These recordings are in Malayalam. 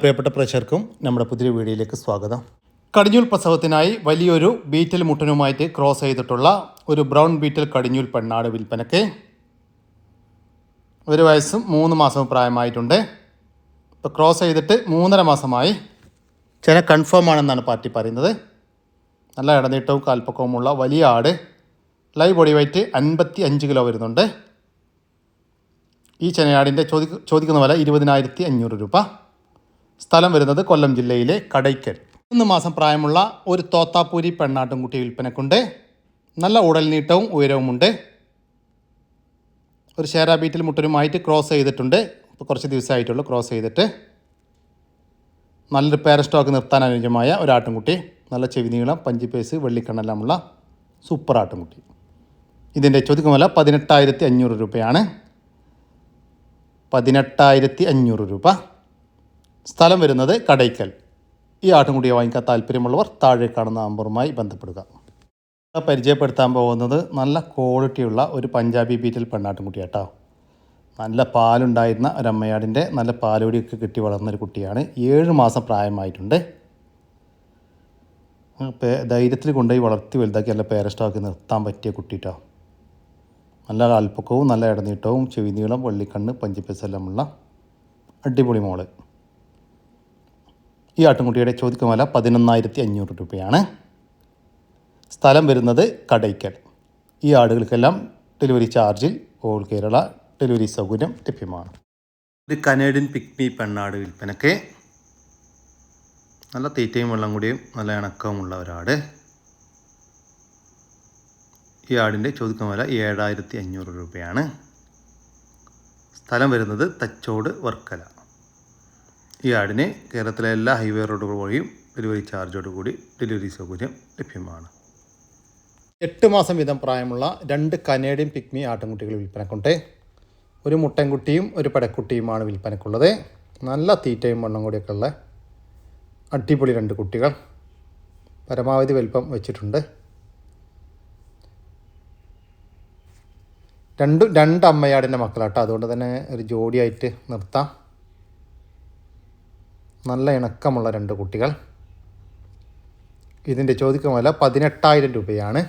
പ്രിയപ്പെട്ട പ്രേക്ഷകർക്കും നമ്മുടെ പുതിയ വീഡിയോയിലേക്ക് സ്വാഗതം. കടിഞ്ഞൂൽ പ്രസവത്തിനായി വലിയൊരു ബീറ്റൽ മുട്ടനുമായിട്ട് ക്രോസ് ചെയ്തിട്ടുള്ള ഒരു ബ്രൗൺ ബീറ്റൽ കടിഞ്ഞൂൽ പെണ്ണാട് വിൽപ്പനയ്ക്ക് ഒരു വയസ്സും മൂന്ന് മാസവും പ്രായമായിട്ടുണ്ട്. ഇപ്പോൾ ക്രോസ് ചെയ്തിട്ട് മൂന്നര മാസമായി. ചില കൺഫേം ആണെന്നാണ് പാർട്ടി പറയുന്നത്. നല്ല ഇടനീട്ടവും കാൽപ്പക്കവുമുള്ള വലിയ ആട്. ലൈവ് ബോഡി വെയിറ്റ് അൻപത്തി അഞ്ച് കിലോ വരുന്നുണ്ട്. ഈ ചെനയാടിന്റെ ചോദി ചോദിക്കുന്ന വില ഇരുപതിനായിരത്തി അഞ്ഞൂറ് രൂപ. സ്ഥലം വരുന്നത് കൊല്ലം ജില്ലയിലെ കടയ്ക്കൽ. മൂന്ന് മാസം പ്രായമുള്ള ഒരു തോത്താപ്പൂരി പെണ്ണാട്ടുംകുട്ടി വിൽപ്പനക്കുണ്ട്. നല്ല ഉടൽ നീട്ടവും ഉയരവുമുണ്ട്. ഒരു ഷേരാ ബീറ്റിൽ മുട്ടനുമായിട്ട് ക്രോസ് ചെയ്തിട്ടുണ്ട്. ഇപ്പോൾ കുറച്ച് ദിവസമായിട്ടുള്ളൂ ക്രോസ് ചെയ്തിട്ട്. നല്ലൊരു പേര സ്റ്റോക്ക് നിർത്താൻ അനുയോജ്യമായ ഒരു ആട്ടുംകുട്ടി നല്ല ചെവി നീളം പഞ്ചിപ്പേസ് വെള്ളിക്കണ്ണെല്ലാമുള്ള സൂപ്പർ ആട്ടുംകുട്ടി ഇതിന്റെ ചോദിക്കുന്ന വില പതിനെട്ടായിരത്തി അഞ്ഞൂറ് രൂപയാണ്. പതിനെട്ടായിരത്തി അഞ്ഞൂറ് രൂപ. സ്ഥലം വരുന്നത് കടയ്ക്കൽ. ഈ ആട്ടുംകുടിയെ വാങ്ങിക്കാൻ താല്പര്യമുള്ളവർ താഴെ കാണുന്ന നമ്പറുമായി ബന്ധപ്പെടുക. പരിചയപ്പെടുത്താൻ പോകുന്നത് നല്ല ക്വാളിറ്റിയുള്ള ഒരു പഞ്ചാബി ബീറ്റിൽ പെണ്ണാട്ടുംകുട്ടി കേട്ടോ നല്ല പാലുണ്ടായിരുന്ന ഒരമ്മയാടിന്റെ നല്ല പാലോടിയൊക്കെ കിട്ടി വളർന്നൊരു കുട്ടിയാണ്. ഏഴ് മാസം പ്രായമായിട്ടുണ്ട്. ധൈര്യത്തിൽ കൊണ്ടുപോയി വളർത്തി വലുതാക്കി നല്ല പേരസ്റ്റാക്കി നിർത്താൻ പറ്റിയ കുട്ടിട്ടോ. നല്ല അല്പക്കവും നല്ല ഇടനീട്ടവും ചെവിനീളം വെള്ളിക്കണ്ണ് പഞ്ചിപ്പസെല്ലാമുള്ള അടിപൊളി മോൾ. ഈ ആട്ടുംകുട്ടിയുടെ ചോദിക്കുന്ന വില പതിനൊന്നായിരത്തി അഞ്ഞൂറ് രൂപയാണ്. സ്ഥലം വരുന്നത് കടയ്ക്കൽ. ഈ ആടുകൾക്കെല്ലാം ഡെലിവറി ചാർജിൽ ഓൾ കേരള ഡെലിവറി സൗകര്യം ലഭ്യമാണ്. ഒരു കനേഡിയൻ പിക്മി പെണ്ണാട് വിൽപ്പനയ്ക്ക് നല്ല തീറ്റയും വെള്ളം കൂടിയും നല്ല ഇണക്കവുമുള്ള ഒരാട്. ഈ ആടിന്റെ ചോദിക്കുന്ന വില ഏഴായിരത്തി അഞ്ഞൂറ് രൂപയാണ്. സ്ഥലം വരുന്നത് തച്ചോട് വർക്കല. ഈ ആടിന് കേരളത്തിലെ എല്ലാ ഹൈവേ റോഡുകൾ വഴിയും ഡെലിവറി ചാർജോട് കൂടി ഡെലിവറി സൗകര്യം ലഭ്യമാണ്. എട്ട് മാസം വീതം പ്രായമുള്ള രണ്ട് കനേഡിയൻ പിക്മി ആട്ടിൻകുട്ടികൾ വിൽപ്പനക്കുണ്ട് ഒരു മുട്ടൻകുട്ടിയും ഒരു പടക്കുട്ടിയുമാണ് വിൽപ്പനക്കുള്ളത്. നല്ല തീറ്റയും മണ്ണും കൂടിയൊക്കെ ഉള്ള അടിപൊളി രണ്ട് കുട്ടികൾ പരമാവധി വലിപ്പം വെച്ചിട്ടുണ്ട്. രണ്ടും രണ്ട് അമ്മയാടിന്റെ മക്കളാട്ടോ. അതുകൊണ്ട് തന്നെ ഒരു ജോഡിയായിട്ട് നിർത്താം. നല്ല ഇണക്കമുള്ള രണ്ട് കുട്ടികൾ. ഇതിന്റെ ചോദിക്കുന്ന വില പതിനെട്ടായിരം രൂപയാണ്.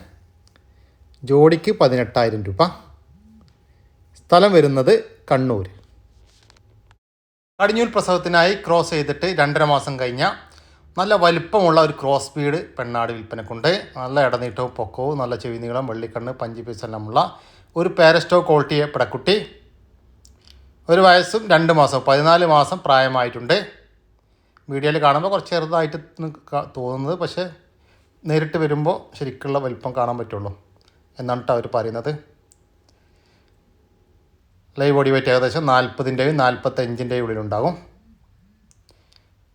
ജോഡിക്ക് പതിനെട്ടായിരം രൂപ. സ്ഥലം വരുന്നത് കണ്ണൂർ കടിഞ്ഞൂൽ പ്രസവത്തിനായി ക്രോസ് ചെയ്തിട്ട് രണ്ടര മാസം കഴിഞ്ഞ നല്ല വലിപ്പമുള്ള ഒരു ക്രോസ് സ്പീഡ് പെണ്ണാട് വിൽപ്പനക്കുണ്ട്. നല്ല ഇടനീട്ടവും പൊക്കവും നല്ല ചെവി നീളം വെള്ളിക്കണ്ണ് പഞ്ചി പീസെല്ലാമുള്ള ഒരു പാരസ്റ്റോ ക്വാളിറ്റിയെ പിടക്കുട്ടി. ഒരു വയസ്സും രണ്ട് മാസവും പതിനാല് മാസം പ്രായമായിട്ടുണ്ട്. വീഡിയോയിൽ കാണുമ്പോൾ കുറച്ച് ചെറുതായിട്ട് തോന്നുന്നത്. പക്ഷേ നേരിട്ട് വരുമ്പോൾ ശരിക്കുള്ള വലിപ്പം കാണാൻ പറ്റുള്ളൂ എന്നാണ് കേട്ടോ അവർ പറയുന്നത്. ലൈവ് ബോഡി വെയിറ്റ് ഏകദേശം നാൽപ്പതിന്റെയും നാൽപ്പത്തഞ്ചിന്റെയും ഉള്ളിലുണ്ടാകും.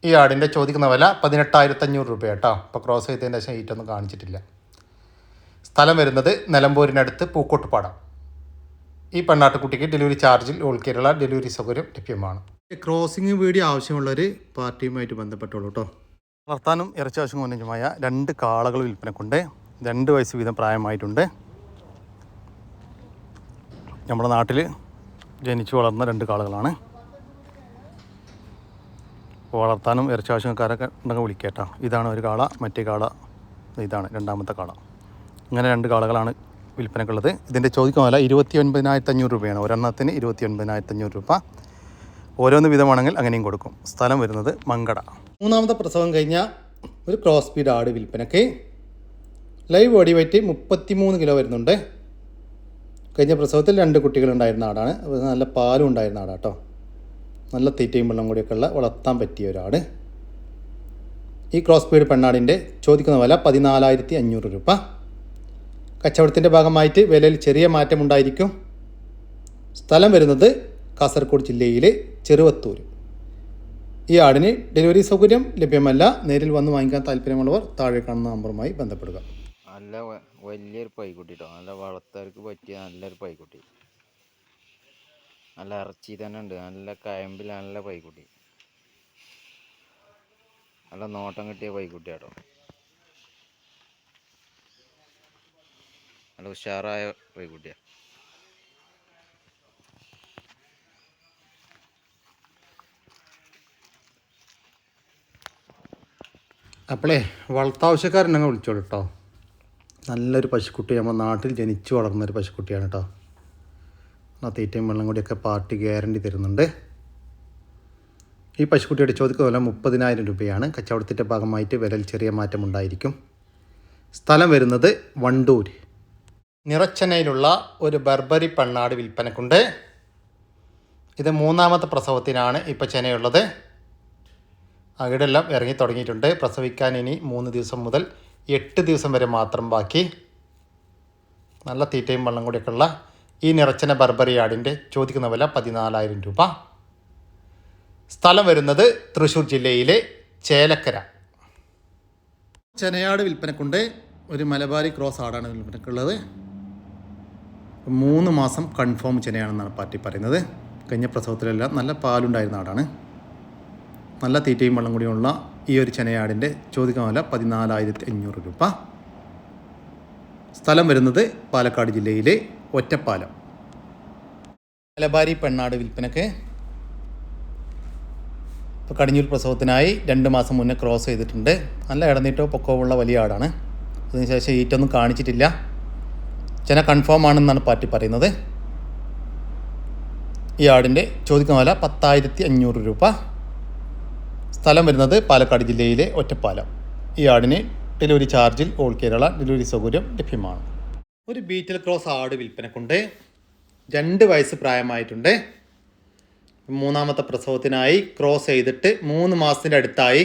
ഈ ആടിന്റെ ചോദിക്കുന്ന വില പതിനെട്ടായിരത്തഞ്ഞൂറ് രൂപ കേട്ടോ ഇപ്പോൾ ക്രോസ് ചെയ്തതിന്റെ ശേഷം ഈറ്റൊന്നും കാണിച്ചിട്ടില്ല. സ്ഥലം വരുന്നത് നിലമ്പൂരിനടുത്ത് പൂക്കോട്ടുപാടം. ഈ പെണ്ണാട്ടുകുട്ടിക്ക് ഡെലിവറി ചാർജിൽ ഓൾ കേരള ഡെലിവറി സൗകര്യം ലഭ്യമാണ്. ക്രോസിംഗ് ആവശ്യമുള്ള ഒരു പാർട്ടിയുമായിട്ട് ബന്ധപ്പെട്ടുള്ളൂ കേട്ടോ വളർത്താനും ഇറച്ചി ആവശ്യം അനുയോജ്യമായ രണ്ട് കാളകൾ വിൽപ്പനക്കുണ്ട്. രണ്ട് വയസ്സ് വീതം പ്രായമായിട്ടുണ്ട്. നമ്മുടെ നാട്ടിൽ ജനിച്ചു വളർന്ന രണ്ട് കാളകളാണ്. വളർത്താനും ഇറച്ചി ആവശ്യക്കാരൊക്കെ ഉണ്ടെങ്കിൽ വിളിക്കേട്ടോ. ഇതാണ് ഒരു കാള മറ്റേ കാള ഇതാണ് രണ്ടാമത്തെ കാള. ഇങ്ങനെ രണ്ട് കാളകളാണ് വിൽപ്പനക്കുള്ളത്. ഇതിന്റെ ചോദിക്കുന്ന വില ഇരുപത്തി ഒൻപതിനായിരത്തി അഞ്ഞൂറ് രൂപയാണ്. ഒരെണ്ണത്തിന് ഇരുപത്തി ഒൻപതിനായിരത്തി അഞ്ഞൂറ് രൂപ. ഓരോന്ന് വിധമാണെങ്കിൽ അങ്ങനെയും കൊടുക്കും. സ്ഥലം വരുന്നത് മങ്കട. മൂന്നാമത്തെ പ്രസവം കഴിഞ്ഞ ഒരു ക്രോസ് സ്പീഡ് ആട് വിൽപ്പനയ്ക്ക് ലൈവ് ബോഡി വെയിറ്റ് മുപ്പത്തിമൂന്ന് കിലോ വരുന്നുണ്ട്. കഴിഞ്ഞ പ്രസവത്തിൽ രണ്ട് കുട്ടികളുണ്ടായിരുന്ന ആടാണ്. നല്ല പാലും ഉണ്ടായിരുന്ന ആടാട്ടോ നല്ല തീറ്റയും വെള്ളം കൂടിയൊക്കെ ഉള്ള വളർത്താൻ പറ്റിയ ഒരാട് ഈ ക്രോസ് സ്പീഡ് പെണ്ണാടിന്റെ ചോദിക്കുന്ന വില പതിനാലായിരത്തി അഞ്ഞൂറ് രൂപ. കച്ചവടത്തിന്റെ ഭാഗമായിട്ട് വിലയിൽ ചെറിയ മാറ്റമുണ്ടായിരിക്കും. സ്ഥലം വരുന്നത് കാസർഗോഡ് ജില്ലയിലെ ചെറുവത്തൂർ ഈ ആടിന് ഡെലിവറി സൗകര്യം ലഭ്യമല്ല. നേരിൽ വന്ന് വാങ്ങിക്കാൻ താല്പര്യമുള്ളവർ താഴെ കാണുന്ന നമ്പറുമായി ബന്ധപ്പെടുക. നല്ല വലിയൊരു പൈക്കുട്ടി കേട്ടോ നല്ല വളർത്തവർക്ക് പറ്റിയ നല്ലൊരു പൈക്കുട്ടി. നല്ല ഇറച്ചി തന്നെ ഉണ്ട്. നല്ല കയമ്പിൽ നല്ല പൈക്കുട്ടി. നല്ല നോട്ടം കിട്ടിയ പൈക്കുട്ടി കേട്ടോ നല്ല ഉഷാറായ പൈക്കുട്ടിയാ. അപ്പോളേ വളർത്താവശ്യക്കാരുണ്ടെങ്കിൽ വിളിച്ചോളൂ കേട്ടോ നല്ലൊരു പശുക്കുട്ടി നമ്മുടെ നാട്ടിൽ ജനിച്ചു വളർന്ന ഒരു പശുക്കുട്ടിയാണ് കേട്ടോ ആ തീറ്റയും വെള്ളം കൂടിയൊക്കെ പാർട്ടി ഗ്യാരണ്ടി തരുന്നുണ്ട്. ഈ പശുക്കുട്ടിയുടെ ചോദിക്കുന്ന വില മുപ്പതിനായിരം രൂപയാണ്. കച്ചവടത്തിന്റെ ഭാഗമായിട്ട് വിലയിൽ ചെറിയ മാറ്റമുണ്ടായിരിക്കും സ്ഥലം വരുന്നത് വണ്ടൂർ നിറച്ചെന്നയിലുള്ള ഒരു ബർബറി പെണ്ണാട് വിൽപ്പനക്കുണ്ട്. ഇത് മൂന്നാമത്തെ പ്രസവത്തിനാണ് ഇപ്പോൾ ചെനയുള്ളത്. അകിടെല്ലാം ഇറങ്ങി തുടങ്ങിയിട്ടുണ്ട്. പ്രസവിക്കാൻ ഇനി മൂന്ന് ദിവസം മുതൽ എട്ട് ദിവസം വരെ മാത്രം ബാക്കി. നല്ല തീറ്റയും വെള്ളം കൂടിയൊക്കെയുള്ള ഈ നിറച്ചന ബർബറി ആടിന്റെ ചോദിക്കുന്ന വില പതിനാലായിരം രൂപ. സ്ഥലം വരുന്നത് തൃശ്ശൂർ ജില്ലയിലെ ചേലക്കര. ചെനയാട് വിൽപ്പനക്കുണ്ട്. ഒരു മലബാരി ക്രോസ് ആടാണ് വിൽപ്പനക്കുള്ളത്. മൂന്ന് മാസം കൺഫേം ചെനയാണെന്നാണ് പാർട്ടി പറയുന്നത്. കഴിഞ്ഞ പ്രസവത്തിലെല്ലാം നല്ല പാലുണ്ടായിരുന്ന ആടാണ്. നല്ല തീറ്റയും വെള്ളം കൂടിയുള്ള ഈ ഒരു ചെനയാടിന്റെ ചോദിക്കാൻ വില പതിനാലായിരത്തി അഞ്ഞൂറ് രൂപ. സ്ഥലം വരുന്നത് പാലക്കാട് ജില്ലയിലെ ഒറ്റപ്പാലം. മലബാരി പെണ്ണാട് വിൽപ്പനക്ക്. ഇപ്പോൾ കടിഞ്ഞൂർ പ്രസവത്തിനായി രണ്ട് മാസം മുന്നേ ക്രോസ് ചെയ്തിട്ടുണ്ട്. നല്ല ഇടനീട്ടോ പൊക്കോവുള്ള വലിയ ആടാണ്. അതിനുശേഷം ഈറ്റൊന്നും കാണിച്ചിട്ടില്ല. ചെന കൺഫേം ആണെന്നാണ് പാർട്ടി പറയുന്നത്. ഈ ആടിന്റെ ചോദിക്കുന്ന വില പത്തായിരത്തി അഞ്ഞൂറ് രൂപ. സ്ഥലം വരുന്നത് പാലക്കാട് ജില്ലയിലെ ഒറ്റപ്പാലം. ഈ ആടിന് ഡെലിവറി ചാർജിൽ ഓൾ കേരള ഡെലിവറി സൗകര്യം ലഭ്യമാണ്. ഒരു ബീറ്റൽ ക്രോസ് ആട് വിൽപ്പനക്കുണ്ട്. രണ്ട് വയസ്സ് പ്രായമായിട്ടുണ്ട്. മൂന്നാമത്തെ പ്രസവത്തിനായി ക്രോസ് ചെയ്തിട്ട് മൂന്ന് മാസത്തിന്റെ അടുത്തായി.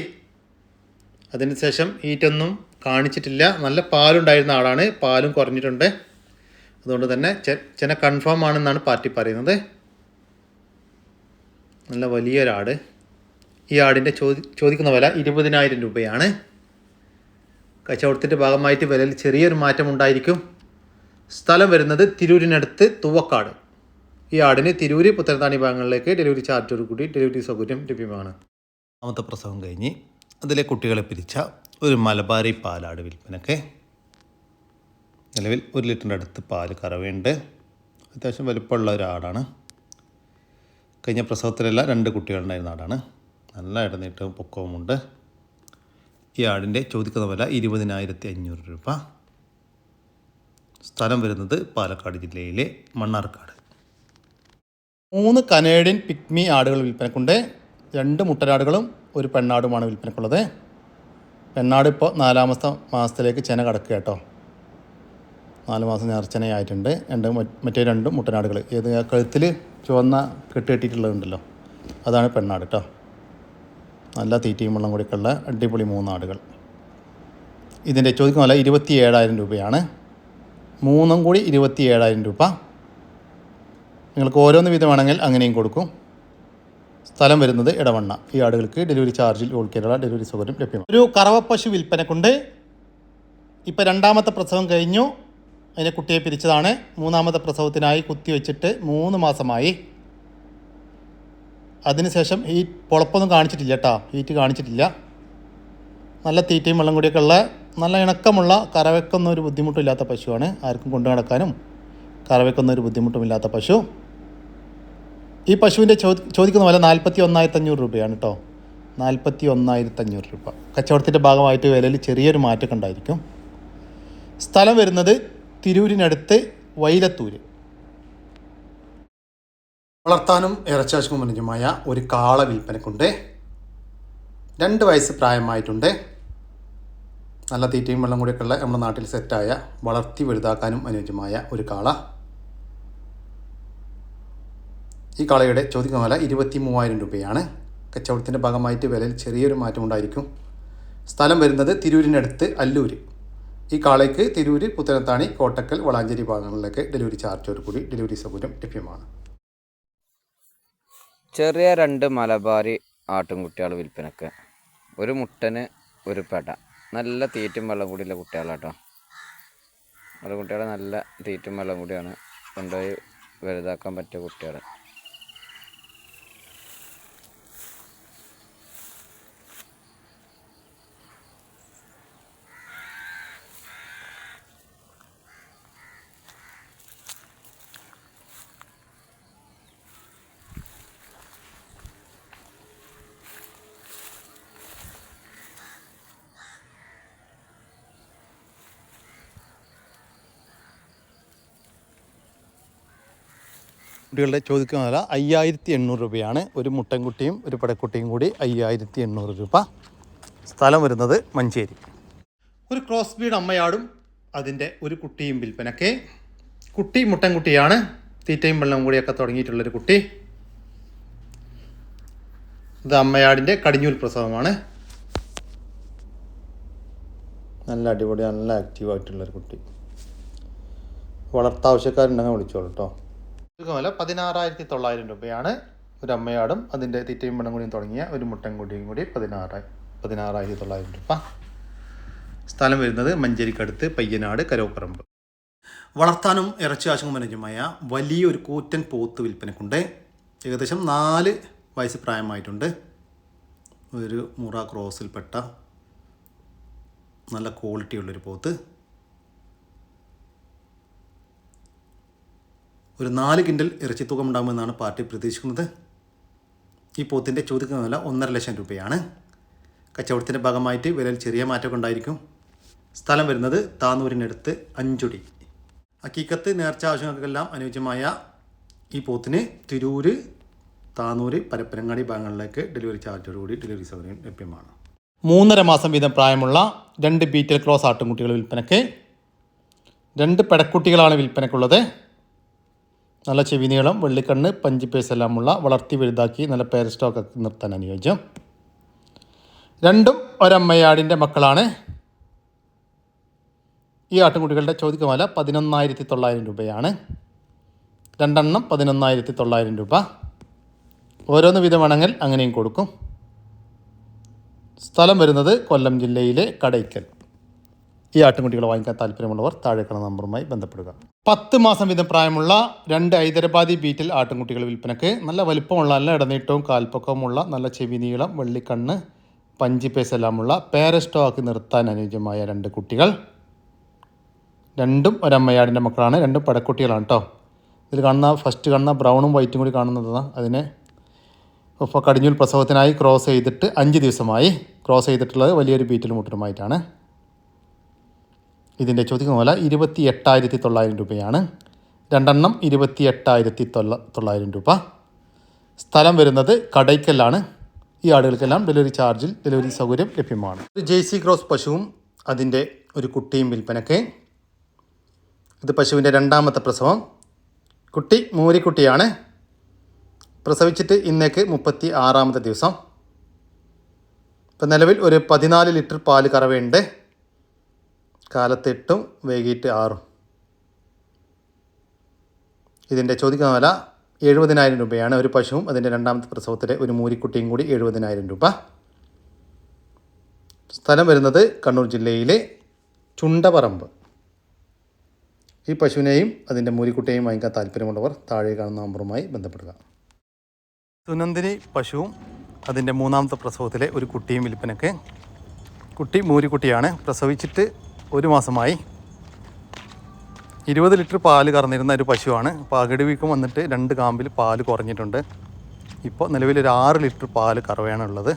അതിനുശേഷം ഈറ്റൊന്നും കാണിച്ചിട്ടില്ല. നല്ല പാലുണ്ടായിരുന്ന ആളാണ് പാലും കുറഞ്ഞിട്ടുണ്ട്. അതുകൊണ്ട് തന്നെ ചെന കൺഫേം ആണെന്നാണ് പാർട്ടി പറയുന്നത്. നല്ല വലിയൊരാട്. ഈ ആടിന്റെ ചോദി ചോദിക്കുന്ന വില ഇരുപതിനായിരം രൂപയാണ്. കച്ചവടത്തിന്റെ ഭാഗമായിട്ട് വിലയിൽ ചെറിയൊരു മാറ്റം ഉണ്ടായിരിക്കും. സ്ഥലം വരുന്നത് തിരൂരിനടുത്ത് തുവക്കാട്. ഈ ആടിന് തിരൂര് പുത്തനത്താണി ഭാഗങ്ങളിലേക്ക് ഡെലിവറി ചാർജോട് കൂടി ഡെലിവറി സൗകര്യം ലഭ്യമാണ്. അമത്തെ പ്രസവം കഴിഞ്ഞ് അതിലെ കുട്ടികളെ പിരിച്ച ഒരു മലബാരി പാലാട് വിൽപ്പനക്ക് നിലവിൽ ഒരു ലിറ്ററിന്റെ അടുത്ത് പാൽ കറവയുണ്ട്. അത്യാവശ്യം വലുപ്പമുള്ള ഒരു ആടാണ്. കഴിഞ്ഞ പ്രസവത്തിലെല്ലാം രണ്ട് കുട്ടികളുണ്ടായിരുന്ന ആടാണ്. നല്ല ഇടനീട്ടവും പൊക്കവുമുണ്ട്. ഈ ആടിന്റെ ചോദിക്കുന്ന വില ഇരുപതിനായിരത്തി അഞ്ഞൂറ് രൂപ. സ്ഥലം വരുന്നത് പാലക്കാട് ജില്ലയിലെ മണ്ണാർക്കാട്. മൂന്ന് കനേഡിയൻ പിക്മി ആടുകൾ വിൽപ്പനക്കുണ്ട്. രണ്ട് മുട്ടനാടുകളും ഒരു പെണ്ണാടുമാണ് വിൽപ്പനക്കുള്ളത്. പെണ്ണാട് ഇപ്പോൾ നാലാമത്തെ മാസത്തിലേക്ക് ചെന കടക്കുക കേട്ടോ. നാല് മാസം നേർച്ചനയായിട്ടുണ്ട് രണ്ട് മറ്റേ രണ്ട് മുട്ടനാടുകൾ. ഏത് കഴുത്തിൽ ചുവന്ന കെട്ട് കെട്ടിയിട്ടുള്ളതുണ്ടല്ലോ. അതാണ് പെണ്ണാട് കേട്ടോ. നല്ല തീറ്റയും വെള്ളം കൂടിയൊക്കെയുള്ള അടിപൊളി മൂന്നാടുകൾ ഇതിന്റെ ചോദിക്കുന്ന വില ഇരുപത്തി ഏഴായിരം രൂപയാണ്. മൂന്നും കൂടി ഇരുപത്തി ഏഴായിരം രൂപ. നിങ്ങൾക്ക് ഓരോന്ന് വീതം വേണമെങ്കിൽ അങ്ങനെയും കൊടുക്കും. സ്ഥലം വരുന്നത് ഇടവണ്ണ. ഈ ആടുകൾക്ക് ഡെലിവറി ചാർജിൽ ഓൾ കേരള ഡെലിവറി സൗകര്യം ലഭ്യമാണ്. ഒരു കറവപ്പശു പശു വിൽപ്പനക്കുണ്ട് ഇപ്പോൾ രണ്ടാമത്തെ പ്രസവം കഴിഞ്ഞു. അതിനെ കുട്ടിയെ പിരിച്ചതാണ്. മൂന്നാമത്തെ പ്രസവത്തിനായി കുത്തിവെച്ചിട്ട് മൂന്ന് മാസമായി. അതിനുശേഷം ഈ പൊളപ്പൊന്നും കാണിച്ചിട്ടില്ല കേട്ടോ ഹീറ്റ് കാണിച്ചിട്ടില്ല. നല്ല തീറ്റയും വെള്ളം കൂടിയൊക്കെ ഉള്ള നല്ല ഇണക്കമുള്ള കറവയ്ക്കൊന്നും ഒരു ബുദ്ധിമുട്ടില്ലാത്ത പശുവാണ്. ആർക്കും കൊണ്ടു നടക്കാനും കറവയ്ക്കൊന്നും ഒരു ബുദ്ധിമുട്ടുമില്ലാത്ത പശു. ഈ പശുവിന്റെ ചോദി ചോദിക്കുന്ന വില നാൽപ്പത്തി ഒന്നായിരത്തി അഞ്ഞൂറ് രൂപയാണ് കേട്ടോ നാൽപ്പത്തി ഒന്നായിരത്തി അഞ്ഞൂറ് രൂപ. കച്ചവടത്തിന്റെ ഭാഗമായിട്ട് വിലയിൽ ചെറിയൊരു മാറ്റമൊക്കെ ഉണ്ടായിരിക്കും. സ്ഥലം വരുന്നത് തിരൂരിനടുത്ത് വൈലത്തൂര്. വളർത്താനും ഇറച്ചാശുക്കും അനുജമായ ഒരു കാള വിൽപ്പനക്കുണ്ട്. രണ്ട് വയസ്സ് പ്രായമായിട്ടുണ്ട്. നല്ല തീറ്റയും വെള്ളം കൂടിയൊക്കെയുള്ള നമ്മുടെ നാട്ടിൽ സെറ്റായ വളർത്തി വലുതാക്കാനും അനുയോജ്യമായ ഒരു കാള. ഈ കാളയുടെ ചോദ്യം വില ഇരുപത്തി മൂവായിരം രൂപയാണ്. കച്ചവടത്തിന്റെ ഭാഗമായിട്ട് വിലയിൽ ചെറിയൊരു മാറ്റം ഉണ്ടായിരിക്കും. സ്ഥലം വരുന്നത് തിരൂരിനടുത്ത് അല്ലൂര്. ഈ കാളയ്ക്ക് തിരൂര് പുത്തനത്താണി കോട്ടക്കൽ വളാഞ്ചേരി ഭാഗങ്ങളിലേക്ക് ഡെലിവറി ചാർജോട് കൂടി ഡെലിവറി സൗകര്യം ലഭ്യമാണ്. ചെറിയ രണ്ട് മലബാരി ആട്ടിൻകുട്ടികൾ വിൽപ്പനക്ക്. ഒരു മുട്ടന് ഒരു പെട. നല്ല തീറ്റും വെള്ളം കൂടിയുള്ള കുട്ടികളാട്ടോ. അത് കുട്ടികളെ നല്ല തീറ്റും വെള്ളം കൂടിയാണ് കൊണ്ടുപോയി വലുതാക്കാൻ പറ്റിയ കുട്ടികൾ കുട്ടികളുടെ ചോദിക്കുന്ന വില അയ്യായിരത്തി എണ്ണൂറ് രൂപയാണ്. ഒരു മുട്ടൻകുട്ടിയും ഒരു പടക്കുട്ടിയും കൂടി അയ്യായിരത്തി എണ്ണൂറ് രൂപ സ്ഥലം വരുന്നത് മഞ്ചേരി. ഒരു ക്രോസ് ബീഡ് അമ്മയാടും അതിന്റെ ഒരു കുട്ടിയും വിൽപ്പനക്കെ കുട്ടി മുട്ടൻകുട്ടിയാണ് തീറ്റയും വെള്ളവും കൂടിയൊക്കെ തുടങ്ങിയിട്ടുള്ളൊരു കുട്ടി. ഇത് അമ്മയാടിന്റെ കടിഞ്ഞൂൽ പ്രസവമാണ്. നല്ല അടിപൊളി നല്ല ആക്റ്റീവായിട്ടുള്ളൊരു കുട്ടി. വളർത്താവശ്യക്കാരുണ്ടെങ്കിൽ വിളിച്ചോളൂ കേട്ടോ വില പതിനാറായിരത്തി തൊള്ളായിരം രൂപയാണ് ഒരു അമ്മയാടും അതിന്റെ തീറ്റയും പണം കൂടിയും തുടങ്ങിയ ഒരു മുട്ടൻകുട്ടിയും കൂടി പതിനാറായി പതിനാറായിരത്തി തൊള്ളായിരം രൂപ. സ്ഥലം വരുന്നത് മഞ്ചേരിക്കടുത്ത് പയ്യനാട് കരോപ്പറമ്പ്. വളർത്താനും ഇറച്ചി ആശങ്കമനുജമായ വലിയൊരു കൂറ്റൻ പോത്ത് വിൽപ്പനക്കുണ്ട്. ഏകദേശം നാല് വയസ്സ് പ്രായമായിട്ടുണ്ട്. ഒരു മുറ ക്രോസിൽപ്പെട്ട നല്ല ക്വാളിറ്റി ഉള്ളൊരു പോത്ത്. ഒരു നാല് കിൻഡൽ ഇറച്ചി തൂക്കം ഉണ്ടാകുമെന്നാണ് പാർട്ടി പ്രതീക്ഷിക്കുന്നത്. ഈ പോത്തിന്റെ ചോദിക്കുന്ന വില ഒന്നര ലക്ഷം രൂപയാണ്. കച്ചവടത്തിന്റെ ഭാഗമായിട്ട് വിലയിൽ ചെറിയ മാറ്റമൊക്കെ ഉണ്ടായിരിക്കും. സ്ഥലം വരുന്നത് താന്നൂരിനടുത്ത് അഞ്ചുടി. അക്കീക്കത്ത് നേർച്ച ആവശ്യങ്ങൾക്കെല്ലാം അനുയോജ്യമായ ഈ പോത്തിന് തിരൂര് താന്നൂര് പരപ്പനങ്ങാടി ഭാഗങ്ങളിലേക്ക് ഡെലിവറി ചാർജോടുകൂടി ഡെലിവറി സൗകര്യം ലഭ്യമാണ്. മൂന്നര മാസം വീതം പ്രായമുള്ള രണ്ട് ബീറ്റൽ ക്രോസ് ആട്ടുംകുട്ടികൾ വിൽപ്പനയ്ക്ക് രണ്ട് പെടക്കുട്ടികളാണ് വിൽപ്പനയ്ക്കുള്ളത് നല്ല ചെവി നീളം വെള്ളിക്കണ്ണ് പഞ്ചി പേസ് എല്ലാമുള്ള വളർത്തി വലുതാക്കി നല്ല പേര സ്റ്റോക്കൊക്കെ നിർത്താൻ അനുയോജ്യം. രണ്ടും ഒരമ്മയാടിന്റെ മക്കളാണ്. ഈ ആട്ടുംകുട്ടികളുടെ വില പതിനൊന്നായിരത്തി തൊള്ളായിരം രൂപയാണ്. രണ്ടെണ്ണം പതിനൊന്നായിരത്തി തൊള്ളായിരം രൂപ. ഓരോന്ന് വിധമാണെങ്കിൽ അങ്ങനെയും കൊടുക്കും. സ്ഥലം വരുന്നത് കൊല്ലം ജില്ലയിലെ കടയ്ക്കൽ. ഈ ആട്ടുംകുട്ടികളെ വാങ്ങിക്കാൻ താല്പര്യമുള്ളവർ താഴെ കാണുന്ന നമ്പറുമായി ബന്ധപ്പെടുക. പത്ത് മാസം വീതം പ്രായമുള്ള രണ്ട് ഹൈദരാബാദി ബീറ്റിൽ ആട്ടുംകുട്ടികൾ വിൽപ്പനക്ക് നല്ല വലിപ്പമുള്ള നല്ല ഇടനീട്ടവും കാൽപ്പൊക്കവുമുള്ള നല്ല ചെവി നീളം വെള്ളിക്കണ്ണ് പഞ്ചി പേസ് എല്ലാമുള്ള പേരസ്റ്റോക്ക് നിർത്താൻ അനുയോജ്യമായ രണ്ട് കുട്ടികൾ. രണ്ടും ഒരമ്മയാടിന്റെ മക്കളാണ്. രണ്ടും പടക്കുട്ടികളാണ് കേട്ടോ ഇതിൽ കാണുന്ന ഫസ്റ്റ് കാണുന്ന ബ്രൗണും വൈറ്റും കൂടി കാണുന്നതാണ് അതിനെ. ഇപ്പോൾ കടിഞ്ഞൂൽ പ്രസവത്തിനായി ക്രോസ് ചെയ്തിട്ട് അഞ്ച് ദിവസമായി. ക്രോസ് ചെയ്തിട്ടുള്ളത് വലിയൊരു ബീറ്റിൽ മുട്ടനുമായിട്ടാണ്. ഇതിന്റെ ചോദിക്കുന്ന പോലെ ഇരുപത്തി എട്ടായിരത്തി തൊള്ളായിരം രൂപയാണ്. രണ്ടെണ്ണം ഇരുപത്തി എട്ടായിരത്തി തൊള്ള തൊള്ളായിരം രൂപ. സ്ഥലം വരുന്നത് കടയ്ക്കലാണ് ഈ ആടുകൾക്കെല്ലാം ഡെലിവറി ചാർജിൽ ഡെലിവറി സൗകര്യം ലഭ്യമാണ്. ഒരു ജെ സി ക്രോസ് പശുവും അതിന്റെ ഒരു കുട്ടിയും വിൽപ്പനയ്ക്ക്. ഇത് പശുവിന്റെ രണ്ടാമത്തെ പ്രസവം. കുട്ടി മൂരിക്കുട്ടിയാണ്. പ്രസവിച്ചിട്ട് ഇന്നേക്ക് മുപ്പത്തി ആറാമത്തെ ദിവസം. ഇപ്പം നിലവിൽ ഒരു പതിനാല് ലിറ്റർ പാൽ കറവയുണ്ട്. കാലത്ത് എട്ടും വൈകിട്ട് ആറും. ഇതിന്റെ ചോദിക്കുന്ന വില എഴുപതിനായിരം രൂപയാണ് ഒരു പശുവും അതിന്റെ രണ്ടാമത്തെ പ്രസവത്തിലെ ഒരു മൂരിക്കുട്ടിയും കൂടി എഴുപതിനായിരം രൂപ. സ്ഥലം വരുന്നത് കണ്ണൂർ ജില്ലയിലെ ചുണ്ടപറമ്പ്. ഈ പശുവിനെയും അതിന്റെ മൂരിക്കുട്ടിയെയും വാങ്ങിക്കാൻ താല്പര്യമുള്ളവർ താഴെ കാണുന്ന നമ്പറുമായി ബന്ധപ്പെടുക. സുനന്ദിനി പശുവും അതിന്റെ മൂന്നാമത്തെ പ്രസവത്തിലെ ഒരു കുട്ടിയും വിൽപ്പനക്ക് കുട്ടി മൂരിക്കുട്ടിയാണ് പ്രസവിച്ചിട്ട് ഒരു മാസമായി. ഇരുപത് ലിറ്റർ പാൽ കറന്നിരുന്ന ഒരു പശുവാണ്. പകടി വീക്കം വന്നിട്ട് രണ്ട് കാമ്പിൽ പാൽ കുറഞ്ഞിട്ടുണ്ട്. ഇപ്പോൾ നിലവിൽ ഒരു ആറ് ലിറ്റർ പാൽ കറവയാണുള്ളത്.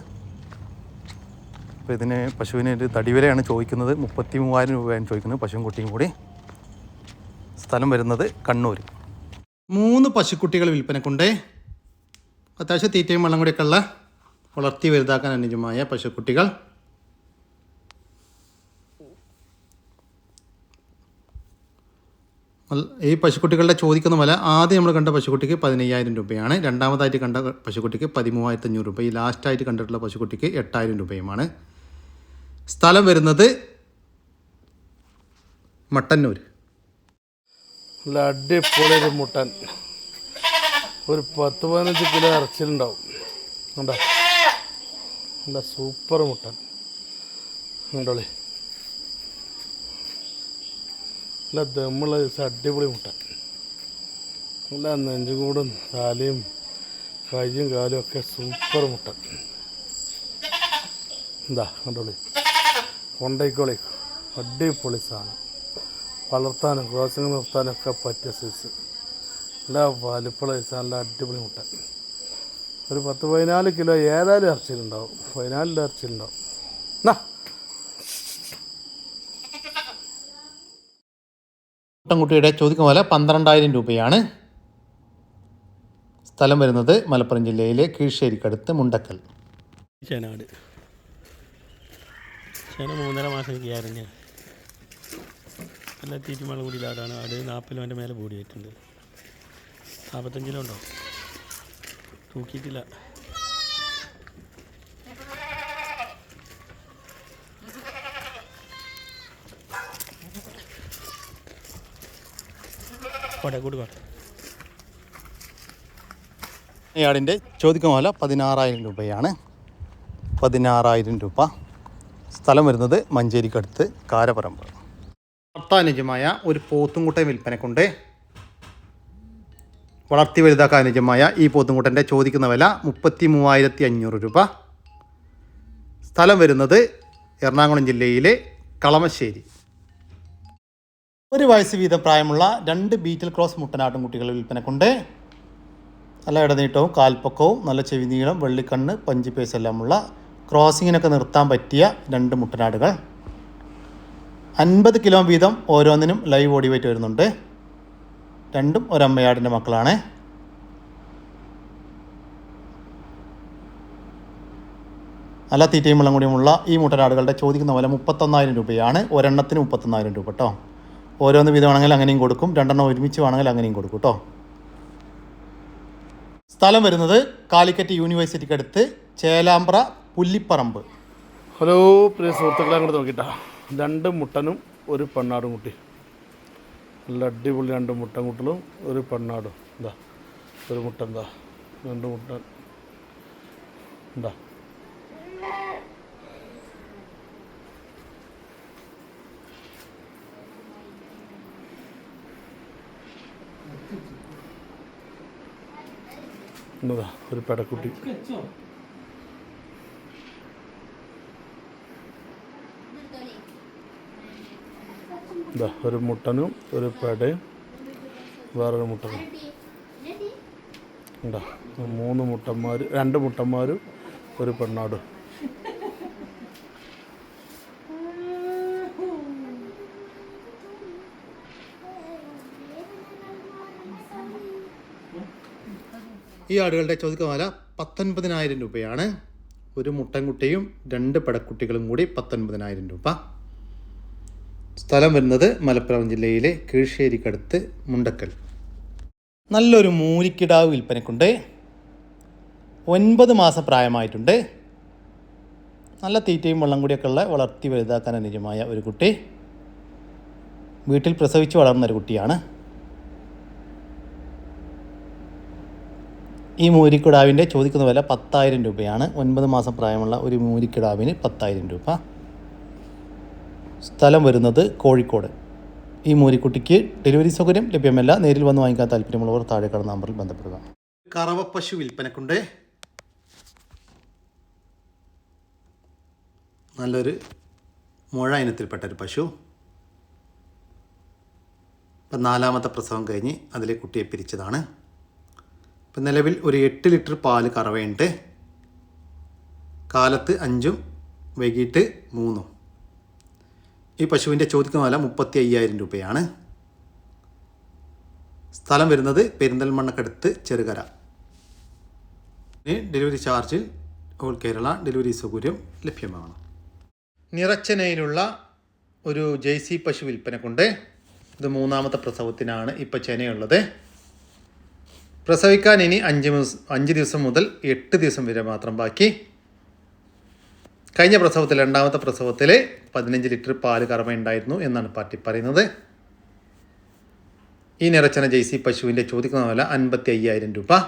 അപ്പോൾ ഇതിന് പശുവിന് ഒരു തടിവിലയാണ് ചോദിക്കുന്നത്. മുപ്പത്തി മൂവായിരം രൂപയാണ് ചോദിക്കുന്നത് പശുവും കുട്ടിയും കൂടി. സ്ഥലം വരുന്നത് കണ്ണൂർ മൂന്ന് പശുക്കുട്ടികൾ വിൽപ്പനക്കുണ്ട് അത്യാവശ്യം തീറ്റയും വെള്ളം കൂടിയൊക്കെ ഉള്ള വളർത്തി വലുതാക്കാൻ അനുജമായ പശുക്കുട്ടികൾ. ഈ പശുക്കുട്ടികളുടെ ചോദിക്കുന്ന വില ആദ്യം നമ്മൾ കണ്ട പശുക്കുട്ടിക്ക് പതിനയ്യായിരം രൂപയാണ്. രണ്ടാമതായിട്ട് കണ്ട പശുക്കുട്ടിക്ക് പതിമൂവായിരത്തി അഞ്ഞൂറ് രൂപ. ഈ ലാസ്റ്റായിട്ട് കണ്ടിട്ടുള്ള പശുക്കുട്ടിക്ക് എട്ടായിരം രൂപയുമാണ്. സ്ഥലം വരുന്നത് മട്ടന്നൂർ നല്ല അടിപൊളി ഒരു മുട്ടൻ. ഒരു പത്ത് പതിനഞ്ച് കിലോ ഇറച്ചിലുണ്ടാവും. സൂപ്പർ മുട്ടൻ. കണ്ടോളി. നല്ല ദമ്മുള്ള ദിവസം അടിപൊളി മുട്ട. നല്ല നെഞ്ചുകൂടും തലയും കയ്യും കാലും ഒക്കെ സൂപ്പർ മുട്ട. എന്താ കണ്ടോളി. കൊണ്ടേക്കോളി അടിപൊളി സാധനം. വളർത്താനും ക്രോസിങ് നിർത്താനൊക്കെ പറ്റിയ സൈസ് നല്ല വലിപ്പുള്ള സൈസ് നല്ല അടിപൊളി മുട്ട. ഒരു പത്ത് പതിനാല് കിലോ ഏതായാലും ഇറച്ചിയിലുണ്ടാവും. പതിനാല് കിലോ ഇറച്ചിയിലുണ്ടാവും. എന്നാ കുട്ടിയുടെ ചോദിക്കുന്ന പോലെ പന്ത്രണ്ടായിരം രൂപയാണ്. സ്ഥലം വരുന്നത് മലപ്പുറം ജില്ലയിലെ കീഴ്ശ്ശേരിക്കടുത്ത് മുണ്ടക്കൽ. ചേനാട്. ചേന മൂന്നര മാസം കയറിഞ്ഞ നല്ല തീറ്റുമാള കൂടി ആടാണ് ആട് നാൽപ്പത് അവന്റെ മേലെ കൂടിയിട്ടുണ്ട് ആയിട്ടുണ്ട് നാൽപ്പത്തഞ്ച് കിലോ ഉണ്ടാവും തൂക്കിയിട്ടില്ല. ഈ ആടിന്റെ ചോദിക്കുന്ന വില പതിനാറായിരം രൂപയാണ്. പതിനാറായിരം രൂപ. സ്ഥലം വരുന്നത് മഞ്ചേരിക്കടുത്ത് കാരപറമ്പ്. വളർത്താനുജമായ ഒരു പോത്തുംകുട്ടൻ വിൽപ്പനക്കുണ്ട്. വളർത്തി വലുതാക്കാൻ അനുജമായ ഈ പോത്തുംകുട്ടന്റെ ചോദിക്കുന്ന വില മുപ്പത്തി മൂവായിരത്തി അഞ്ഞൂറ് രൂപ. സ്ഥലം വരുന്നത് എറണാകുളം ജില്ലയിലെ കളമശ്ശേരി. ഒരു വയസ്സ് വീതം പ്രായമുള്ള രണ്ട് ബീറ്റിൽ ക്രോസ് മുട്ടനാട്ടും കുട്ടികൾ വിൽപ്പനക്കുണ്ട്. നല്ല ഇടനീട്ടവും കാൽപ്പക്കവും നല്ല ചെവി നീളം വെള്ളിക്കണ്ണ് പഞ്ചി പേസ് എല്ലാമുള്ള ക്രോസിങ്ങിനൊക്കെ നിർത്താൻ പറ്റിയ രണ്ട് മുട്ടനാടുകൾ. അൻപത് കിലോ വീതം ഓരോന്നിനും ലൈവ് ബോഡി വെയിറ്റ് വരുന്നുണ്ട്. രണ്ടും ഒരമ്മയാടിന്റെ മക്കളാണ്. നല്ല തീറ്റയും വെള്ളം കൂടിയുമുള്ള ഈ മുട്ടനാടുകളുടെ ചോദിക്കുന്ന പോലെ മുപ്പത്തൊന്നായിരം രൂപയാണ്. ഒരെണ്ണത്തിന് മുപ്പത്തൊന്നായിരം രൂപ കേട്ടോ. ഓരോന്ന് വീതമാണെങ്കിൽ അങ്ങനെയും കൊടുക്കും. രണ്ടെണ്ണം ഒരുമിച്ച് വേണമെങ്കിൽ അങ്ങനെയും കൊടുക്കും കേട്ടോ സ്ഥലം വരുന്നത് കാലിക്കറ്റ് യൂണിവേഴ്സിറ്റിക്ക് അടുത്ത് ചേലാമ്പ്ര പുല്ലിപ്പറമ്പ്. ഹലോ പ്രിയ സുഹൃത്തുക്കളെ അങ്ങോട്ട് നോക്കിട്ടാ. രണ്ട് മുട്ടനും ഒരു പെണ്ണാടും കുട്ടി. നല്ല അടിപൊളി രണ്ട് മുട്ടൻ കുട്ടലും ഒരു പെണ്ണാടും. എന്താ ഒരു മുട്ട എന്താ രണ്ട് മുട്ട എന്താ എന്നതാ ഒരു പെടക്കുട്ടി. ഇതാ ഒരു മുട്ടനും ഒരു പെടയും വേറൊരു മുട്ടനും. ഉണ്ടാ മൂന്ന് മുട്ടന്മാർ രണ്ട് മുട്ടന്മാരും ഒരു പെണ്ണാടും. ഈ ആടുകളുടെ ചോദിക്കുന്ന വില പത്തൊൻപതിനായിരം രൂപയാണ്. ഒരു മുട്ടൻകുട്ടിയും രണ്ട് പടക്കുട്ടികളും കൂടി പത്തൊൻപതിനായിരം രൂപ. സ്ഥലം വരുന്നത് മലപ്പുറം ജില്ലയിലെ കീഴ്ശ്ശേരിക്കടുത്ത് മുണ്ടക്കൽ. നല്ലൊരു മൂരിക്കിടാവ് വിൽപ്പനക്കുണ്ട്. ഒൻപത് മാസം പ്രായമായിട്ടുണ്ട്. നല്ല തീറ്റയും വെള്ളം കൂടിയൊക്കെ ഉള്ള വളർത്തി വലുതാക്കാൻ അനുയോജ്യമായ ഒരു കുട്ടി. വീട്ടിൽ പ്രസവിച്ച് വളർന്ന ഒരു കുട്ടിയാണ്. ഈ മൂരിക്കിടാവിന്റെ ചോദിക്കുന്ന വില പത്തായിരം രൂപയാണ്. ഒൻപത് മാസം പ്രായമുള്ള ഒരു മൂരിക്കിടാവിന് പത്തായിരം രൂപ. സ്ഥലം വരുന്നത് കോഴിക്കോട്. ഈ മൂരിക്കുട്ടിക്ക് ഡെലിവറി സൗകര്യം ലഭ്യമല്ല. നേരിൽ വന്ന് വാങ്ങിക്കാൻ താല്പര്യമുള്ളവർ താഴെ കടന്ന നമ്പറിൽ ബന്ധപ്പെടുക. കറവ പശു വിൽപ്പനക്കുണ്ട്. നല്ലൊരു മുഴ ഇനത്തിൽപ്പെട്ട ഒരു പശു. ഇപ്പം നാലാമത്തെ പ്രസവം കഴിഞ്ഞ് അതിലെ കുട്ടിയെ പിരിച്ചതാണ്. ഇപ്പം നിലവിൽ ഒരു എട്ട് ലിറ്റർ പാൽ കറവയുണ്ട്. കാലത്ത് അഞ്ചും വൈകിട്ട് മൂന്നും. ഈ പശുവിന്റെ ചോദിക്കുന്ന വില മുപ്പത്തി അയ്യായിരം രൂപയാണ്. സ്ഥലം വരുന്നത് പെരിന്തൽമണ്ണക്കടുത്ത് ചെറുകര. ഡെലിവറി ചാർജിൽ ഓൾ കേരള ഡെലിവറി സൗകര്യം ലഭ്യമാണ്. നിറച്ചനയിലുള്ള ഒരു ജെയ്സി പശു വിൽപ്പനക്കുണ്ട്. ഇത് മൂന്നാമത്തെ പ്രസവത്തിനാണ് ഇപ്പോൾ ചെനയുള്ളത്. പ്രസവിക്കാൻ ഇനി അഞ്ച് അഞ്ച് ദിവസം മുതൽ എട്ട് ദിവസം വരെ മാത്രം ബാക്കി. കഴിഞ്ഞ പ്രസവത്തിൽ രണ്ടാമത്തെ പ്രസവത്തിൽ പതിനഞ്ച് ലിറ്റർ പാൽ കറവയുണ്ടായിരുന്നു എന്നാണ് പാർട്ടി പറയുന്നത്. ഈ നിറച്ചന ജെയ്സി പശുവിന്റെ ചോദിക്കുന്ന വില അൻപത്തി അയ്യായിരം രൂപ.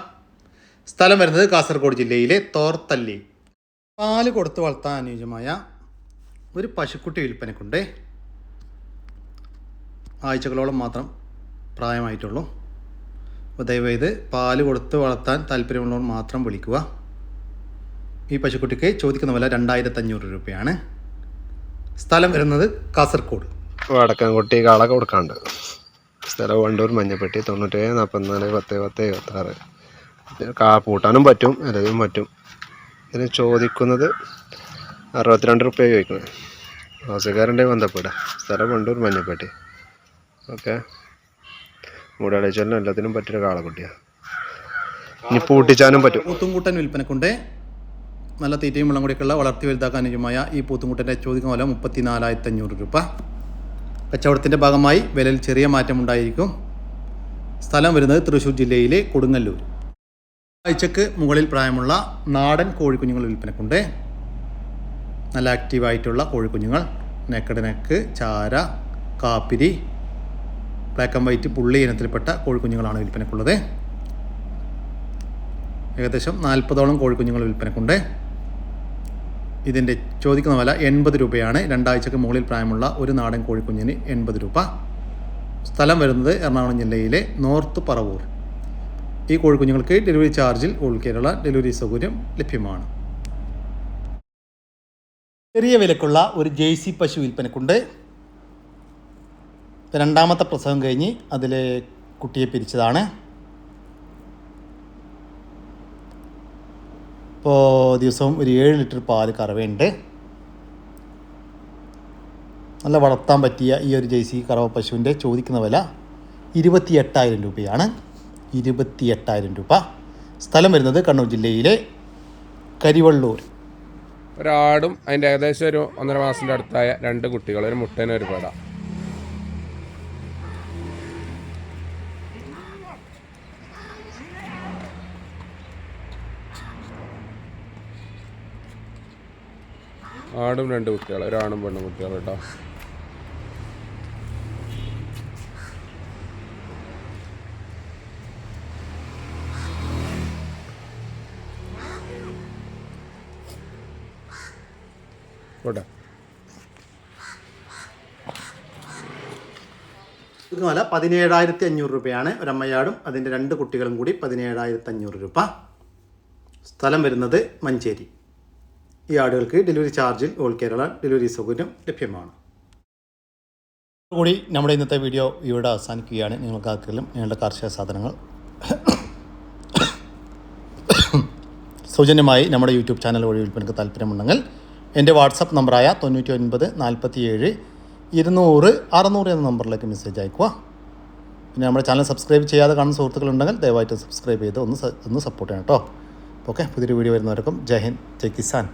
സ്ഥലം വരുന്നത് കാസർഗോഡ് ജില്ലയിലെ തോർത്തല്ലി. പാൽ കൊടുത്തു വളർത്താൻ അനുയോജ്യമായ ഒരു പശുക്കുട്ടി വിൽപ്പനക്കുണ്ട്. ആഴ്ചകളോളം മാത്രം പ്രായമായിട്ടുള്ളൂ. അപ്പോൾ ഇത് പാൽ കൊടുത്ത് വളർത്താൻ താല്പര്യമുള്ളവർ മാത്രം വിളിക്കുക. ഈ പശുക്കുട്ടിക്ക് ചോദിക്കുന്ന വില രണ്ടായിരത്തഞ്ഞൂറ് രൂപയാണ്. സ്ഥലം വരുന്നത് കാസർഗോഡ് വടക്കൻകുട്ടി കാള കൊടുക്കാണ്ട്. സ്ഥലം വണ്ടൂർ മഞ്ഞപ്പെട്ടി തൊണ്ണൂറ്റേഴ് നാൽപ്പത്തിനാല് പത്ത് പത്ത് എഴുപത്താറ്. കാ പൂട്ടാനും പറ്റും അല്ലതും പറ്റും. ഇതിന് ചോദിക്കുന്നത് അറുപത്തിരണ്ട് റുപ്യ ചോദിക്കുന്നത് ഹൗസുകാരന്റെ ബന്ധപ്പെടുക സ്ഥലം വണ്ടൂർ മഞ്ഞപ്പെട്ടി. ഓക്കെ. മൂടാളിച്ചലിനും എല്ലാത്തിനും പറ്റിയൊരു കാളക്കുട്ടിയാണ് ഇനി പൂട്ടിച്ചാനും പറ്റും. പൂത്തുംകൂട്ടൻ വിൽപ്പനക്കുണ്ട് നല്ല തീറ്റയും വെള്ളം കൂടിയൊക്കെയുള്ള വളർത്തി വലുതാക്കാൻ അനുയോജ്യമായ ഈ പൂത്തുംകൂട്ടന്റെ ചോദ്യം വില മുപ്പത്തി നാലായിരത്തി അഞ്ഞൂറ് രൂപ. കച്ചവടത്തിന്റെ ഭാഗമായി വിലയിൽ ചെറിയ മാറ്റമുണ്ടായിരിക്കും സ്ഥലം വരുന്നത് തൃശ്ശൂർ ജില്ലയിലെ കൊടുങ്ങല്ലൂർ. ആഴ്ചക്ക് മുകളിൽ പ്രായമുള്ള നാടൻ കോഴിക്കുഞ്ഞുങ്ങൾ വിൽപ്പനക്കുണ്ട് നല്ല ആക്റ്റീവായിട്ടുള്ള കോഴിക്കുഞ്ഞുങ്ങൾ. നെക്കട് നെക്ക് ചാര കാപ്പിരി ബ്ലാക്ക് ആൻഡ് വൈറ്റ് പുള്ളി ഇനത്തിൽപ്പെട്ട കോഴിക്കുഞ്ഞുങ്ങളാണ് വിൽപ്പനക്കുള്ളത്. ഏകദേശം നാൽപ്പതോളം കോഴിക്കുഞ്ഞുങ്ങൾ വിൽപ്പനക്കുണ്ട്. ഇതിന്റെ ചോദിക്കുന്ന വില എൺപത് രൂപയാണ്. രണ്ടാഴ്ചക്ക് മുകളിൽ പ്രായമുള്ള ഒരു നാടൻ കോഴിക്കുഞ്ഞിന് എൺപത് രൂപ. സ്ഥലം വരുന്നത് എറണാകുളം ജില്ലയിലെ നോർത്ത് പറവൂർ. ഈ കോഴിക്കുഞ്ഞുങ്ങൾക്ക് ഡെലിവറി ചാർജിൽ ഓൾ കേരള ഡെലിവറി സൗകര്യം ലഭ്യമാണ്. ചെറിയ വിലക്കുള്ള ഒരു ജേഴ്സി പശു വിൽപ്പനക്കുണ്ട്. രണ്ടാമത്തെ പ്രസവം കഴിഞ്ഞ് അതിൽ കുട്ടിയെ പിരിച്ചതാണ്. ഇപ്പോൾ ദിവസവും ഒരു ഏഴ് ലിറ്റർ പാൽ കറവയുണ്ട്. നല്ല വളർത്താൻ പറ്റിയ ഈ ഒരു ജേഴ്സി കറവ പശുവിന്റെ ചോദിക്കുന്ന വില ഇരുപത്തി എട്ടായിരം രൂപയാണ്. ഇരുപത്തി എട്ടായിരം രൂപ. സ്ഥലം വരുന്നത് കണ്ണൂർ ജില്ലയിലെ കരിവള്ളൂർ. ഒരാടും അതിന്റെ ഏകദേശം ഒരു ഒന്നര മാസത്തിന്റെ അടുത്തായ രണ്ട് കുട്ടികൾ ഒരു മുട്ടേനും ഒരു പേട. ആടും രണ്ട് കുട്ടികൾ ഒരാണും പെണ്ണും കുട്ടികൾ കേട്ടോ. പോട്ടെ. പതിനേഴായിരത്തി അഞ്ഞൂറ് രൂപയാണ് ഒരമ്മയാടും അതിന്റെ രണ്ട് കുട്ടികളും കൂടി പതിനേഴായിരത്തി അഞ്ഞൂറ് രൂപ. സ്ഥലം വരുന്നത് മഞ്ചേരി. ഈ ആടുകൾക്ക് ഡെലിവറി ചാർജിൽ ഓൾ കേരള ഡെലിവറി സൗകര്യം ലഭ്യമാണ്. കൂടി നമ്മുടെ ഇന്നത്തെ വീഡിയോ ഇവിടെ അവസാനിക്കുകയാണ്. നിങ്ങൾക്ക് ആർക്കെങ്കിലും നിങ്ങളുടെ കാർഷിക സാധനങ്ങൾ സൗജന്യമായി നമ്മുടെ യൂട്യൂബ് ചാനൽ വഴി വിൽപ്പനക്ക് താല്പര്യമുണ്ടെങ്കിൽ എന്റെ വാട്സപ്പ് നമ്പറായ തൊണ്ണൂറ്റി ഒൻപത് നാൽപ്പത്തി ഏഴ് ഇരുന്നൂറ് അറുന്നൂറ് എന്ന നമ്പറിലേക്ക് മെസ്സേജ് അയക്കുക പിന്നെ നമ്മുടെ ചാനൽ സബ്സ്ക്രൈബ് ചെയ്യാതെ കാണുന്ന സുഹൃത്തുക്കളുണ്ടെങ്കിൽ ദയവായിട്ട് സബ്സ്ക്രൈബ് ചെയ്ത് ഒന്ന് ഒന്ന് സപ്പോർട്ട് ചെയ്യണം കേട്ടോ. ഓക്കെ പുതിയൊരു വീഡിയോ വരുന്നവർക്കും ജയ് ഹിന്ദ് ജയ് കിസാൻ.